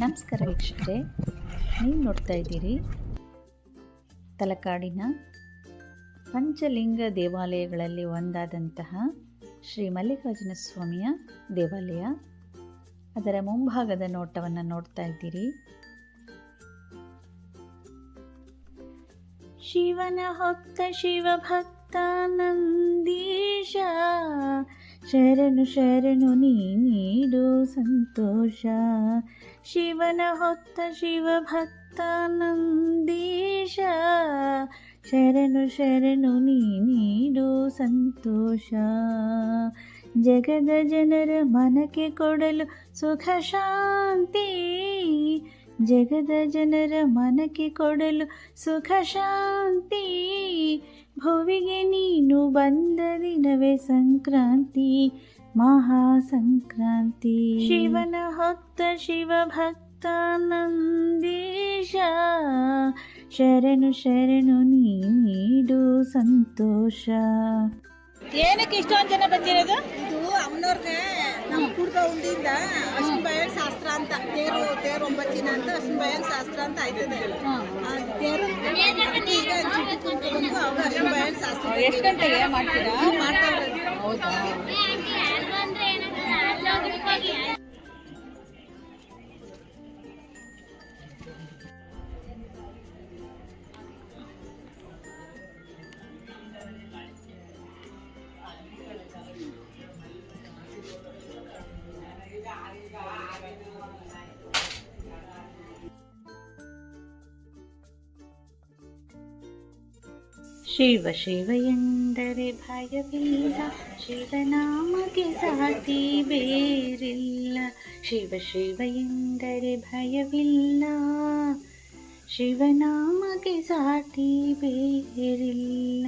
ನಮಸ್ಕಾರ ವೀಕ್ಷಕರೇ, ನೀವು ನೋಡ್ತಾ ಇದ್ದೀರಿ ತಲಕಾಡಿನ ಪಂಚಲಿಂಗ ದೇವಾಲಯಗಳಲ್ಲಿ ಒಂದಾದಂತಹ ಶ್ರೀ ಮಲ್ಲಿಕಾರ್ಜುನ ಸ್ವಾಮಿಯ ದೇವಾಲಯ. ಅದರ ಮುಂಭಾಗದ ನೋಟವನ್ನು ನೋಡ್ತಾ ಇದ್ದೀರಿ. ಶಿವನ ಹೊತ್ತ ಶಿವಭಕ್ತ ನಂದೀಶ, ಶರಣು ಶರಣು ನೀ ನೀಡು ಸಂತೋಷ. ಶಿವನ ಹೊತ್ತ ಶಿವಭಕ್ತ ನಂದೀಶ. ಶರಣು ಶರಣು ನೀ ನೀಡು ಸಂತೋಷ. ಜಗದ ಜನರ ಮನಕ್ಕೆ ಕೊಡಲು ಸುಖ ಶಾಂತಿ. ಜಗದ ಜನರ ಮನಕ್ಕೆ ಕೊಡಲು ಸುಖ ಶಾಂತಿ. ಭುವಿಗೆ ನೀನು ಬಂದ ದಿನವೇ ಸಂಕ್ರಾಂತಿ. ಮಹಾ ಸಂಕ್ರಾಂತಿ ಶಿವನ ಭಕ್ತ ನಂದೀಶ ಶರಣು ಶರಣು ನೀ ನೀಡು ಸಂತೋಷ ಏನಕ್ಕೆ ಇಷ್ಟೊಂದು ಜನ ಬಂದಿರೋದು ಇದು ಅಮ್ಮನವ್ರಿಗೆ ನಮ್ಮ ಕುಡ್ಕ ಉಂಡಿಂದ ಅಶ್ವಿನ ಬಯಲ್ ಶಾಸ್ತ್ರ ಅಂತ ತೇರು ತೇರು ಒಂಬತ್ತು ದಿನ ಅಂತ ಅಶ್ವಿನ ಬಯಲ್ ಶಾಸ್ತ್ರ ಅಂತ ಆಯ್ತದೆ ಆ ತೇರು ಈಗ ಬಂದು ಅಶ್ವಿನ ಬಯಲ್ ಶಾಸ್ತ್ರ ಎಷ್ಟು ಗಂಟೆಗೆ ಮಾಡ್ತೀರಾ ಶಿವ ಶಿವ ಎಂದರೆ ಭಯವಿಲ್ಲ ಶಿವನಾಮಗೆ ಸಾತಿ ಬೇರಿಲ್ಲ. ಶಿವ ಶಿವ ಎಂದರೆ ಭಯವಿಲ್ಲ ಶಿವನಾಮಗೆ ಸಾಟಿ ಬೇರಿಲ್ಲ.